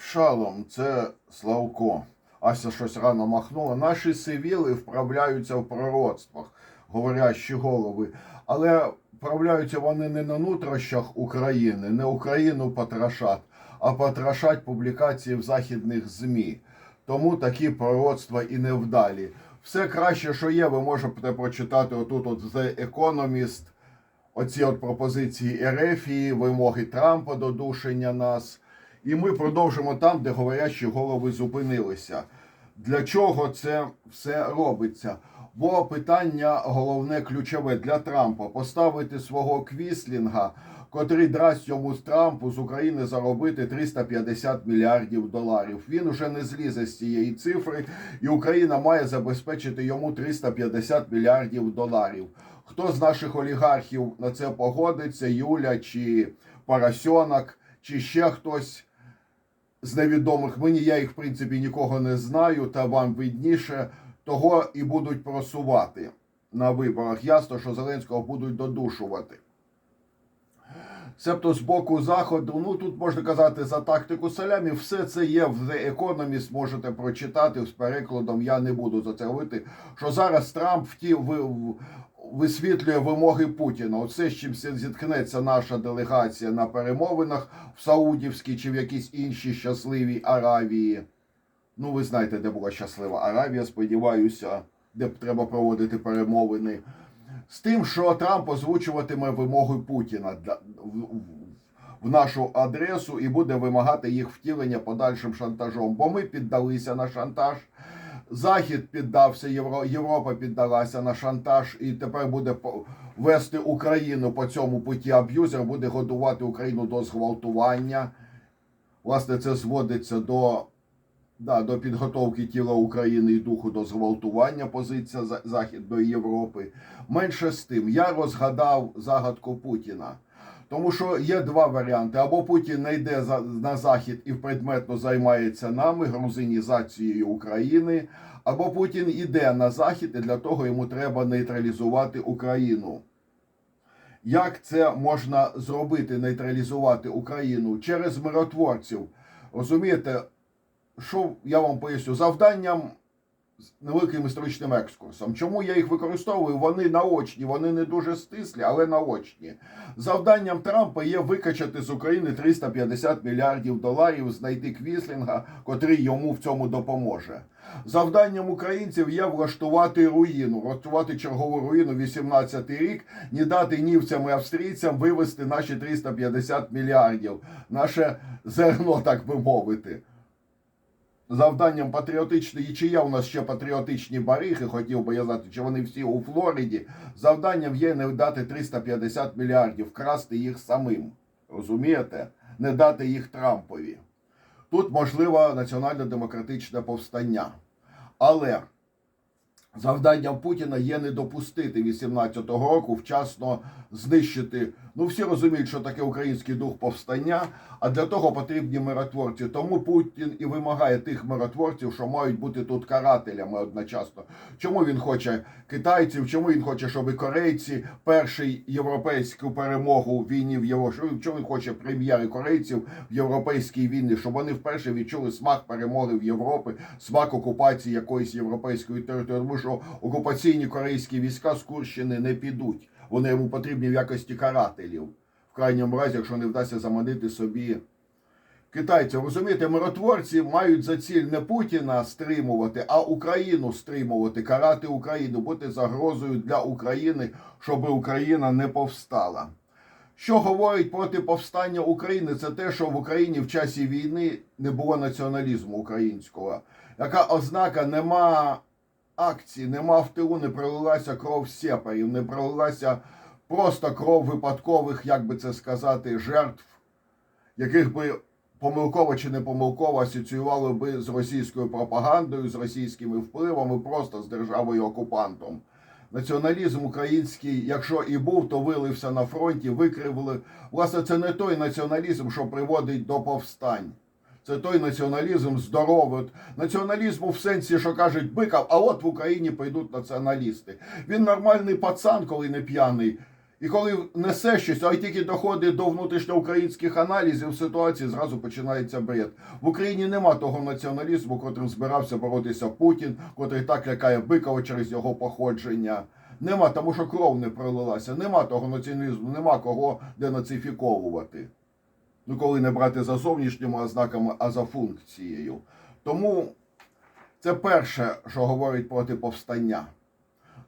Шалом, це Славко. Ася щось рано махнула. Наші сивіли вправляються в пророцтвах, говорящі голови. Але вправляються вони не на нутрощах України, не Україну потрошать, а потрошать публікації в західних ЗМІ. Тому такі пророцтва і невдалі. Все краще, що є, ви можете прочитати отут от The Economist, оці от пропозиції Ерефії, вимоги Трампа до душення нас. І ми продовжимо там, де говорящі голови зупинилися. Для чого це все робиться? Бо питання головне ключове для Трампа поставити свого квіслінга, котрий дасть йому з Трампу з України заробити 350 мільярдів доларів. Він уже не злізе з цієї цифри, і Україна має забезпечити йому 350 мільярдів доларів. Хто з наших олігархів на це погодиться? Юля чи Парасьонок, чи ще хтось? з невідомих мені, я їх в принципі нікого не знаю, та вам видніше, того і будуть просувати на виборах. Ясно, що Зеленського будуть додушувати. Себто з боку заходу, ну тут можна казати за тактику салямі, все це є в The Economist, можете прочитати з перекладом. Я не буду за це говорити. Що зараз Трамп вті, ви, в- висвітлює вимоги Путіна. Оце з чим зіткнеться наша делегація на перемовинах в Саудівській чи в якійсь іншій щасливій Аравії. Ну, ви знаєте, де була щаслива Аравія, сподіваюся, де треба проводити перемовини. З тим, що Трамп озвучуватиме вимоги Путіна в нашу адресу і буде вимагати їх втілення подальшим шантажом. Бо ми піддалися на шантаж. Захід піддався, Євро, Європа піддалася на шантаж, і тепер буде вести Україну по цьому путі. Аб'юзер буде годувати Україну до зґвалтування. Власне, це зводиться до, да, до підготовки тіла України і духу до зґвалтування. Позиція Західної Європи. Менше з тим, я розгадав загадку Путіна. Тому що є два варіанти: або Путін не йде на захід і предметно займається нами, грузинізацією України, або Путін іде на захід, і для того йому треба нейтралізувати Україну. Як це можна зробити, нейтралізувати Україну через миротворців? Розумієте, що я вам поясню? Завданням з невеликим історичним екскурсом. Чому я їх використовую? Вони наочні, вони не дуже стислі, але наочні. Завданням Трампа є викачати з України 350 мільярдів доларів, знайти Квіслінга, котрий йому в цьому допоможе. Завданням українців є влаштувати руїну, влаштувати чергову руїну 18-й рік, не дати нівцям і австрійцям вивести наші 350 мільярдів, наше зерно, так би мовити завданням патріотичної, чи є у нас ще патріотичні бариги, хотів би я знати, чи вони всі у Флориді. Завданням є не дати 350 мільярдів, красти їх самим. Розумієте? Не дати їх Трампові. Тут можливо національно-демократичне повстання. Але завданням Путіна є не допустити 18-го року вчасно знищити. Ну всі розуміють, що таке український дух повстання, а для того потрібні миротворці. Тому Путін і вимагає тих миротворців, що мають бути тут карателями одночасно. Чому він хоче китайців? Чому він хоче, щоб корейці перший європейську перемогу в війні в Європі? Чому він хоче прем'єри корейців в європейській війні, щоб вони вперше відчули смак перемоги в Європі, смак окупації якоїсь європейської території? Тому що окупаційні корейські війська з Курщини не підуть. Вони йому потрібні в якості карателів. В крайньому разі, якщо не вдасться заманити собі китайців. Розумієте, миротворці мають за ціль не Путіна стримувати, а Україну стримувати, карати Україну, бути загрозою для України, щоб Україна не повстала. Що говорить проти повстання України, це те, що в Україні в часі війни не було націоналізму українського. Яка ознака нема акцій, нема в тилу, не пролилася кров сепарів, не пролилася просто кров випадкових, як би це сказати, жертв, яких би помилково чи не помилково асоціювали би з російською пропагандою, з російськими впливами, просто з державою окупантом. Націоналізм український, якщо і був, то вилився на фронті, викривили. Власне, це не той націоналізм, що приводить до повстань. Це той націоналізм здоровий. Націоналізму в сенсі, що кажуть бикав, а от в Україні прийдуть націоналісти. Він нормальний пацан, коли не п'яний. І коли несе щось, а тільки доходить до внутрішньоукраїнських аналізів ситуації, зразу починається бред. В Україні нема того націоналізму, котрим збирався боротися Путін, котрий так лякає Бикова через його походження. Нема, тому що кров не пролилася. Нема того націоналізму, нема кого денацифіковувати. Ну, коли не брати за зовнішніми ознаками, а за функцією. Тому це перше, що говорить проти повстання.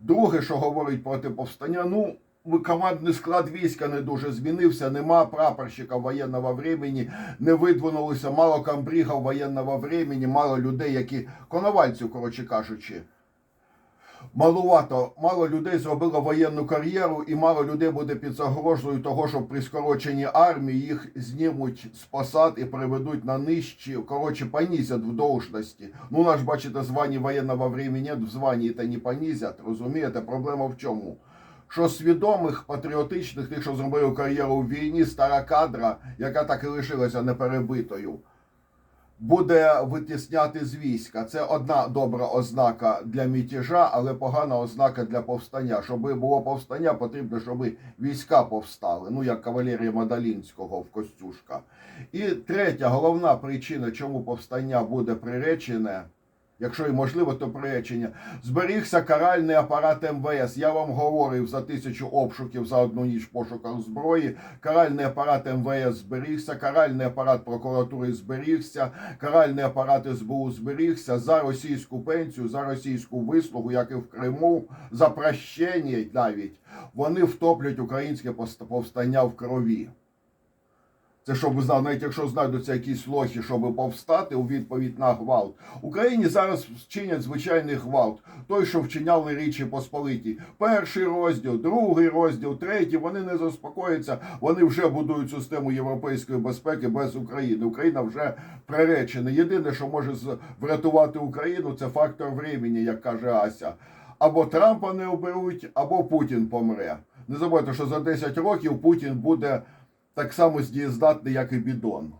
Друге, що говорить проти повстання, ну, командний склад війська не дуже змінився, нема прапорщика воєнного времени, не видвинулося мало камбрігів воєнного времени, мало людей, які коновальців, коротше кажучи. Малувато, мало людей зробило воєнну кар'єру, і мало людей буде під загрозою того, що при скороченні армії їх знімуть з посад і приведуть на нижчі, коротше, понизять в должності. Ну, наш, бачите, звані воєнного времени в званні та не понизять, розумієте? Проблема в чому? Що свідомих, патріотичних, тих, що зробили кар'єру в війні, стара кадра, яка так і лишилася неперебитою, буде витісняти з війська. Це одна добра ознака для мятежа, але погана ознака для повстання. Щоб було повстання, потрібно, щоб війська повстали. Ну як кавалерія Мадалінського в Костюшка. І третя головна причина, чому повстання буде приречене. Якщо і можливо, то приречення. Зберігся каральний апарат МВС. Я вам говорив за тисячу обшуків за одну ніч в пошуках зброї. Каральний апарат МВС зберігся, каральний апарат прокуратури зберігся, каральний апарат СБУ зберігся за російську пенсію, за російську вислугу, як і в Криму, за прощення навіть. Вони втоплять українське повстання в крові. Це щоб ви навіть якщо знайдуться якісь лохи, щоб повстати у відповідь на гвалт. Україні зараз вчинять звичайний гвалт. Той, що вчиняли Річі Посполиті. Перший розділ, другий розділ, третій. Вони не заспокояться. Вони вже будують систему європейської безпеки без України. Україна вже приречена. Єдине, що може врятувати Україну, це фактор времени, як каже Ася. Або Трампа не оберуть, або Путін помре. Не забувайте, що за 10 років Путін буде так само здієздатний, як і бідон.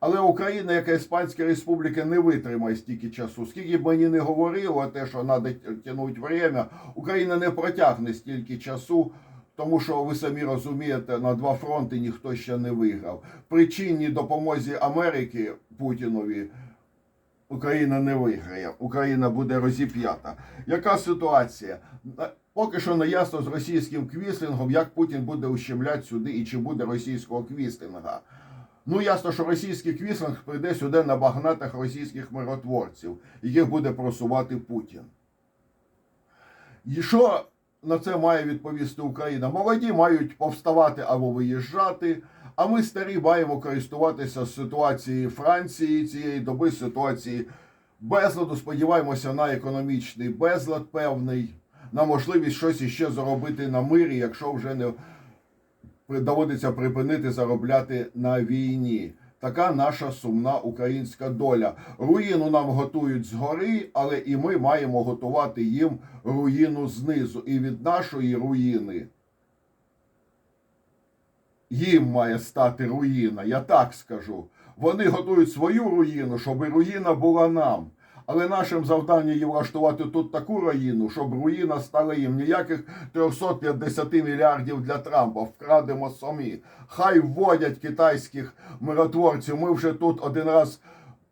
Але Україна, як Іспанська Республіка, не витримає стільки часу. Скільки б мені не говорило те, що треба тягнути время, Україна не протягне стільки часу, тому що ви самі розумієте, на два фронти ніхто ще не виграв. При чинній допомозі Америки Путінові Україна не виграє. Україна буде розіп'ята. Яка ситуація? Поки що не ясно з російським квіслінгом, як Путін буде ущемляти сюди і чи буде російського квіслінга. Ну, ясно, що російський квіслінг прийде сюди на багнатах російських миротворців, яких буде просувати Путін. І що на це має відповісти Україна? Молоді мають повставати або виїжджати, а ми старі маємо користуватися ситуацією Франції цієї доби, ситуації безладу. Сподіваємося на економічний безлад певний, на можливість щось іще зробити на мирі, якщо вже не доводиться припинити заробляти на війні. Така наша сумна українська доля. Руїну нам готують згори, але і ми маємо готувати їм руїну знизу. І від нашої руїни їм має стати руїна. Я так скажу. Вони готують свою руїну, щоб руїна була нам. Але нашим завданням є влаштувати тут таку руїну, щоб руїна стала їм ніяких 350 мільярдів для Трампа. Вкрадемо самі. Хай вводять китайських миротворців. Ми вже тут один раз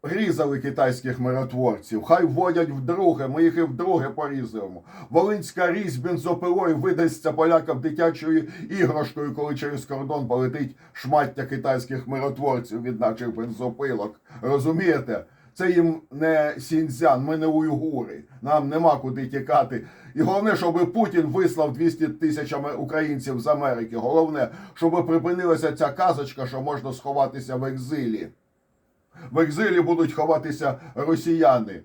різали китайських миротворців. Хай вводять вдруге. Ми їх і вдруге порізаємо. Волинська різь бензопилою видасться полякам дитячою іграшкою, коли через кордон полетить шмаття китайських миротворців від наших бензопилок. Розумієте? Це їм не сіньцзян, ми не уйгури. Нам нема куди тікати. І головне, щоб Путін вислав 200 тисяч аме- українців з Америки. Головне, щоб припинилася ця казочка, що можна сховатися в екзилі. В екзилі будуть ховатися росіяни.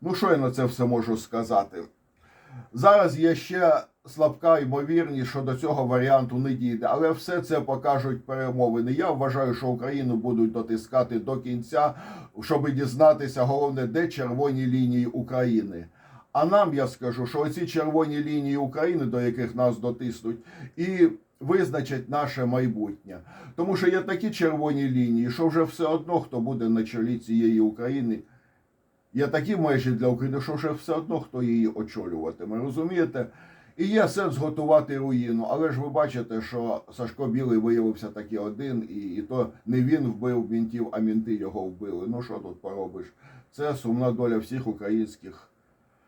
Ну, що я на це все можу сказати? Зараз є ще слабка ймовірність, що до цього варіанту не дійде, але все це покажуть перемовини. Я вважаю, що Україну будуть дотискати до кінця, щоб дізнатися, головне, де червоні лінії України. А нам я скажу, що оці червоні лінії України, до яких нас дотиснуть, і визначать наше майбутнє. Тому що є такі червоні лінії, що вже все одно, хто буде на чолі цієї України. Є такі межі для України, що вже все одно хто її очолюватиме. Розумієте? І є сенс готувати руїну, але ж ви бачите, що Сашко Білий виявився таки один, і, і то не він вбив мінтів, а мінти його вбили. Ну що тут поробиш? Це сумна доля всіх українських.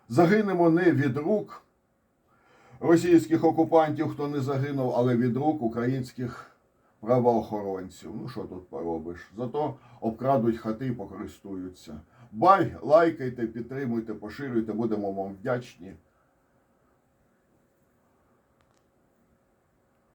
Загинемо не від рук російських окупантів, хто не загинув, але від рук українських правоохоронців. Ну що тут поробиш? Зато обкрадуть хати і покористуються. Бай, лайкайте, підтримуйте, поширюйте, будемо вам вдячні.